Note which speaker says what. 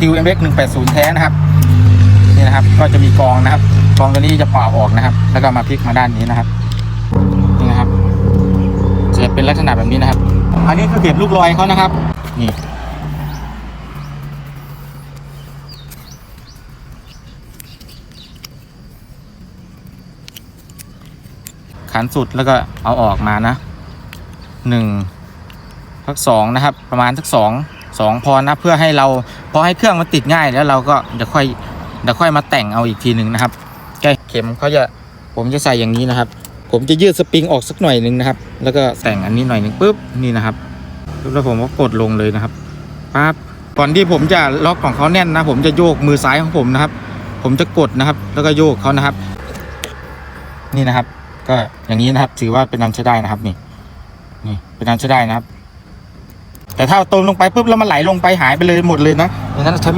Speaker 1: ติวเอ็มเอ็กหนึ่งแปดศูนย์แท้นะครับนี่นะครับ ก็จะมีกองนะครับ กองตัวนี้จะป่าออกนะครับ แล้วก็มาพลิกมาด้านนี้นะครับนี่นะครับจะเป็นลักษณะแบบนี้นะครับ อันนี้คือเก็บลูกลอยเขานะครับ นี่ขันสุดแล้วก็เอาออกมานะหนึ่งทักสองนะครับ ประมาณทักสอง สองพอนะเพื่อให้เราพอให้เครื่องมันติดง่ายแล้วเราก็จะค่อยเดี๋ยวค่อยมาแต่งเอาอีกทีหนึ่งนะครับแกเข็มเขาจะผมจะใส่อย่างนี้นะครับ ผมจะยืดสปริงออกสักหน่อยหนึ่งนะครับ แล้วก็แต่งอันนี้หน่อยหนึ่งปุ๊บนี่นะครับปุ๊บแล้วผมก็กดลงเลยนะครับปั๊บก่อนที่ผมจะล็อกของเขาแน่นนะ ผมจะโยกมือซ้ายของผมนะครับ ผมจะกดนะครับ แล้วก็โยกเขานะครับ นี่นะครับ ก็อย่างนี้นะครับ ถือว่าเป็นนันใช้ได้นะครับนี่นี่เป็นนันใช้ได้นะครับ แต่ถ้าเตรงลงไปปุ๊บแล้วมันไหลลงไปหายไปเลยหมดเลยนะอย่างนั้นใช้